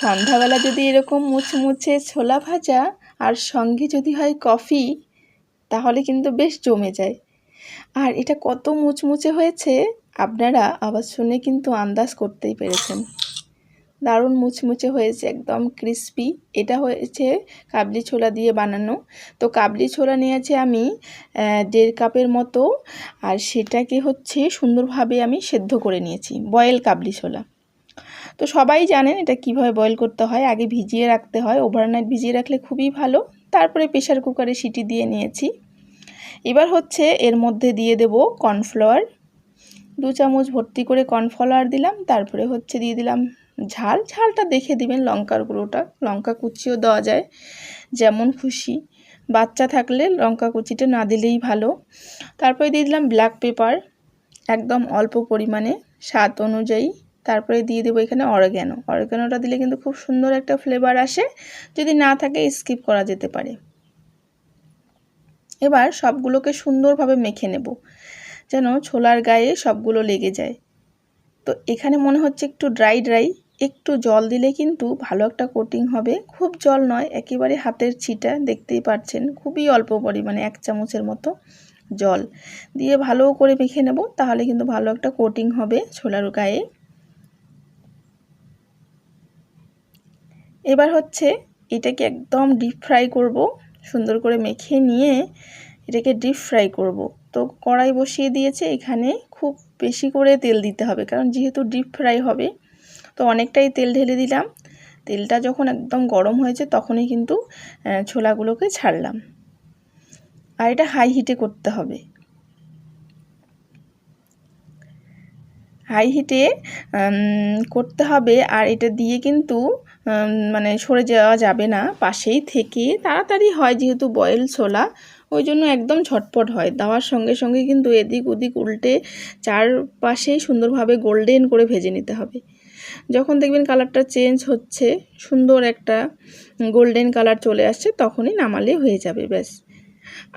সন্ধ্যাবেলা যদি এরকম মুচমুচে ছোলা ভাজা আর সঙ্গে যদি হয় কফি, তাহলে কিন্তু বেশ জমে যায়। আর এটা কত মুচমুচে হয়েছে, আপনারা আবার শুনে কিন্তু আন্দাজ করতেই পেরেছেন। দারুণ মুচমুচে হয়েছে, একদম ক্রিস্পি এটা হয়েছে কাবলি ছোলা দিয়ে বানানো। তো কাবলি ছোলা নিয়েছি আমি দেড় কাপের মতো। আর সেটাকে হচ্ছে সুন্দরভাবে আমি সেদ্ধ করে নিয়েছি, বয়েল কাবলি ছোলা। তো সবাই জানেন এটা কীভাবে বয়েল করতে হয়, আগে ভিজিয়ে রাখতে হয় ওভারনাইট ভিজিয়ে রাখলে খুবই ভালো। তারপরে প্রেশার কুকারে সিটি দিয়ে নিয়েছি। এবার হচ্ছে এর মধ্যে দিয়ে দেব কর্নফ্লাওয়ার দু চামচ ভর্তি করে কর্নফ্লাওয়ার দিলাম, তারপরে হচ্ছে দিয়ে দিলাম ঝাল। ঝালটা দেখে দিবেন লঙ্কার গুঁড়োটা, লঙ্কা কুচিও দেওয়া যায়, যেমন খুশি। বাচ্চা থাকলে লঙ্কা কুচিটা না দিলেই ভালো। তারপরে দিয়ে দিলাম ব্ল্যাক পেপার একদম অল্প পরিমাণে, স্বাদ অনুযায়ী। তারপরে দিয়ে দেবো এখানে অরগ্যানো অরগ্যানোটা দিলে কিন্তু খুব সুন্দর একটা ফ্লেভার আসে। যদি না থাকে স্কিপ করা যেতে পারে। এবার সবগুলোকে সুন্দরভাবে মেখে নেব, যেন ছোলার গায়ে সবগুলো লেগে যায়। তো এখানে মনে হচ্ছে একটু ড্রাই ড্রাই একটু জল দিলে কিন্তু ভালো একটা কোটিং হবে। খুব জল নয়, একেবারে হাতের ছিটা, দেখতেই পাচ্ছেন। খুবই অল্প পরিমাণে, এক চামচের মতো জল। দিয়ে ভালো করে মেখে নেব, তাহলে কিন্তু ভালো একটা কোটিং হবে ছোলার গায়ে। এবার হচ্ছে এটাকে একদম ডিপ ফ্রাই করব, সুন্দর করে মেখে নিয়ে এটাকে ডিপ ফ্রাই করব। তো কড়াই বসিয়ে দিয়েছে, এখানে খুব বেশি করে তেল দিতে হবে, কারণ যেহেতু ডিপ ফ্রাই হবে, তো অনেকটাই তেল ঢেলে দিলাম। তেলটা যখন একদম গরম হয়েছে, তখনই কিন্তু ছোলাগুলোকে ছাড়লাম। আর এটা হাই হিটে করতে হবে। হাই হিটে করতে হবে, আর এটা দিয়ে কিন্তু মানে সরে যাওয়া যাবে না, পাশেই থেকে তাড়াতাড়ি হয় যেহেতু বয়েল ছোলা, ওই জন্য একদম ঝটপট হয়। দেওয়ার সঙ্গে সঙ্গে কিন্তু এদিক ওদিক উল্টে চারপাশেই সুন্দরভাবে গোল্ডেন করে ভেজে নিতে হবে। যখন দেখবেন কালারটা চেঞ্জ হচ্ছে, সুন্দর একটা গোল্ডেন কালার চলে আসছে, তখনই নামালে হয়ে যাবে, ব্যাস।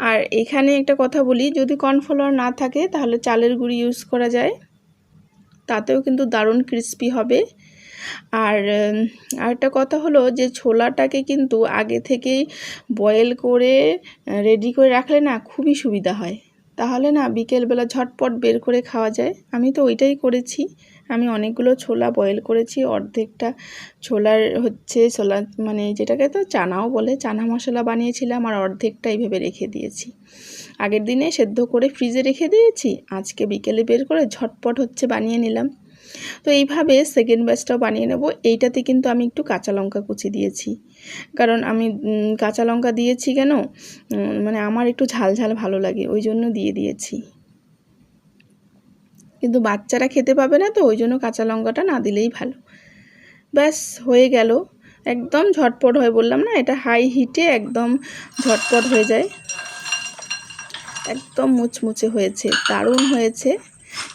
আর এখানে একটা কথা বলি, যদি কর্নফ্লাওয়ার না থাকে তাহলে চালের গুঁড়ি ইউজ করা যায়। তাতেও কিন্তু দারুণ ক্রিস্পি হবে। আর আরেকটা কথা হলো যে ছোলাটাকে কিন্তু আগে থেকেই বয়েল করে রেডি করে রাখলে না খুবই সুবিধা হয়। তাহলে না বিকেলবেলা ঝটপট বের করে খাওয়া যায়। আমি তো ওইটাই করেছি। আমি অনেকগুলো ছোলা বয়েল করেছি। অর্ধেকটা ছোলার হচ্ছে ছোলা মানে যেটাকে তো চানাও বলে, চানা মশলা বানিয়েছিলাম আর অর্ধেকটা এইভাবে রেখে দিয়েছি। আগের দিনে সেদ্ধ করে ফ্রিজে রেখে দিয়েছি। আজকে বিকেলে বের করে ঝটপট হচ্ছে বানিয়ে নিলাম। তো এইভাবে সেকেন্ড ব্যাচটাও বানিয়ে নেব। এইটাতে কিন্তু আমি একটু কাঁচা লঙ্কা কুচি দিয়েছি। কারণ আমি কাঁচা লঙ্কা দিয়েছি কেন? মানে আমার একটু ঝাল ঝাল ভালো লাগে, ওই জন্য দিয়ে দিয়েছি। কিন্তু বাচ্চারা খেতে পাবে না তো, ওই জন্য কাঁচা লঙ্কাটা না দিলেই ভালো। ব্যাস, হয়ে গেল। একদম ঝটপট হয় বললাম না, এটা হাই হিটে একদম ঝটপট হয়ে যায়। একদম মুচমুচে হয়েছে, দারুণ হয়েছে।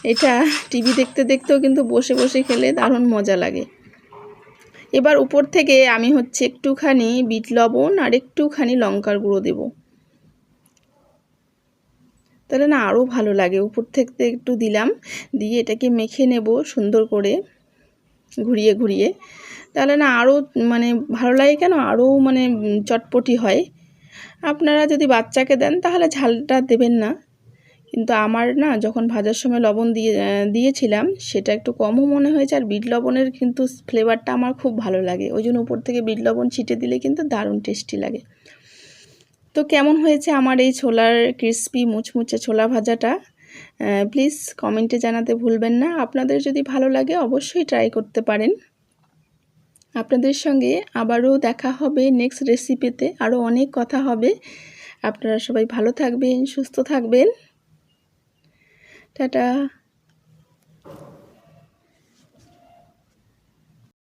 এটা টিভি দেখতে দেখতেও কিন্তু বসে বসে খেলে দারুণ মজা লাগে। এবার উপর থেকে আমি হচ্ছে একটুখানি বিট লবণ আর একটুখানি লঙ্কার গুঁড়ো দেব। তাহলে না আরও ভালো লাগে। উপর থেকে একটু দিলাম, দিয়ে এটাকে মেখে নেব সুন্দর করে ঘুরিয়ে ঘুরিয়ে। তাহলে না আরও মানে ভালো লাগে কেন? আরও মানে চটপটি হয়। আপনারা যদি বাচ্চাকে দেন তাহলে ঝালটা দেবেন না। কিন্তু আমার না যখন ভাজার সময় লবণ দিয়ে দিয়েছিলাম, সেটা একটু কমও মনে হয়েছে আর বিট লবণের কিন্তু ফ্লেভারটা আমার খুব ভালো লাগে। ওই জন্য উপর থেকে বিট লবণ ছিটে দিলে কিন্তু দারুণ টেস্টি লাগে। তো কেমন হয়েছে আমার এই ছোলার ক্রিসপি মুচমুচে ছোলা ভাজাটা? প্লিজ কমেন্টে জানাতে ভুলবেন না। আপনাদের যদি ভালো লাগে অবশ্যই ট্রাই করতে পারেন। আপনাদের সঙ্গে আবারও দেখা হবে নেক্সট রেসিপিতে আরও অনেক কথা হবে। আপনারা সবাই ভালো থাকবেন, সুস্থ থাকবেন। টাটা